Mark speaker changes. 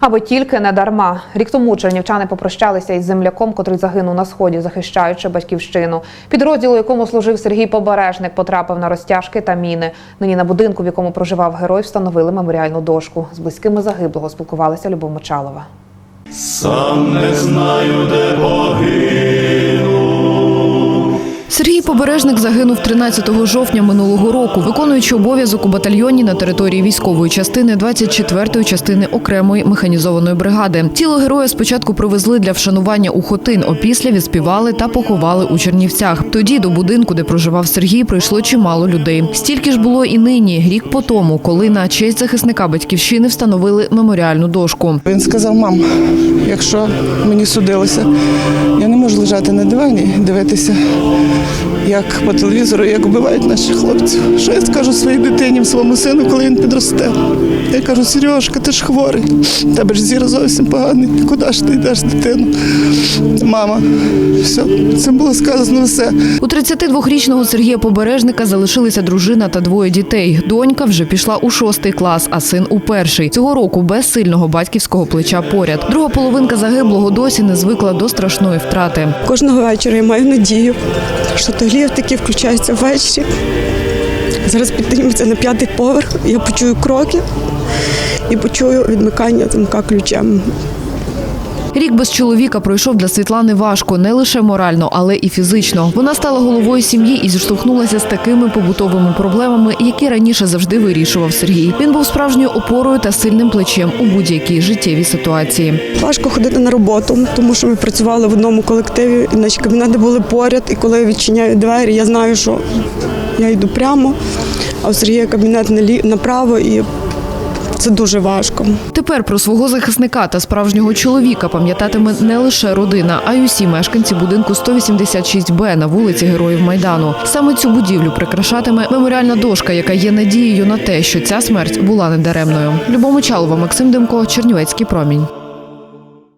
Speaker 1: Аби тільки не дарма. Рік тому чернівчани попрощалися із земляком, котрий загинув на сході, захищаючи батьківщину. Підрозділ, у якому служив Сергій Побережник, потрапив на розтяжки та міни. Нині на будинку, в якому проживав герой, встановили меморіальну дошку. З близькими загиблого спілкувалася Любов Мочалова.
Speaker 2: Сам не знаю, де погину.
Speaker 3: Сергій Побережник загинув 13 жовтня минулого року, виконуючи обов'язок у батальйоні на території військової частини 24-ї частини окремої механізованої бригади. Тіло героя спочатку привезли для вшанування у Хотин, опісля відспівали та поховали у Чернівцях. Тоді до будинку, де проживав Сергій, прийшло чимало людей. Стільки ж було і нині, рік по тому, коли на честь захисника батьківщини встановили меморіальну дошку.
Speaker 4: Він сказав, мам, якщо мені судилося, я не можу лежати на дивані дивитися, як по телевізору, як вбивають наших хлопців. Що я скажу своїй дитині, своєму сину, коли він підросте? Я кажу, Сережка, ти ж хворий, тебе ж зір зовсім поганий. Куди ж ти йдеш, дитину? Мама, все, це було сказано все.
Speaker 3: У 32-річного Сергія Побережника залишилися дружина та двоє дітей. Донька вже пішла у шостий клас, а син у перший. Цього року без сильного батьківського плеча поряд. Друга половинка загиблого досі не звикла до страшної втрати.
Speaker 5: Кожного вечора я маю надію, що Тагліїв таки включається ввечері. Зараз підніметься на п'ятий поверх, я почую кроки і почую відмикання замка ключем.
Speaker 3: Рік без чоловіка пройшов для Світлани важко не лише морально, але і фізично. Вона стала головою сім'ї і зіштовхнулася з такими побутовими проблемами, які раніше завжди вирішував Сергій. Він був справжньою опорою та сильним плечем у будь-якій життєвій ситуації.
Speaker 5: Важко ходити на роботу, тому що ми працювали в одному колективі, і наші кабінети були поряд. І коли я відчиняю двері, я знаю, що я йду прямо, а у Сергія кабінет налі- направо, і це дуже важко.
Speaker 3: Тепер про свого захисника та справжнього чоловіка пам'ятатиме не лише родина, а й усі мешканці будинку 186Б на вулиці Героїв Майдану. Саме цю будівлю прикрашатиме меморіальна дошка, яка є надією на те, що ця смерть була недаремною. Любомичалова, Максим Демко, Чернівецький промінь.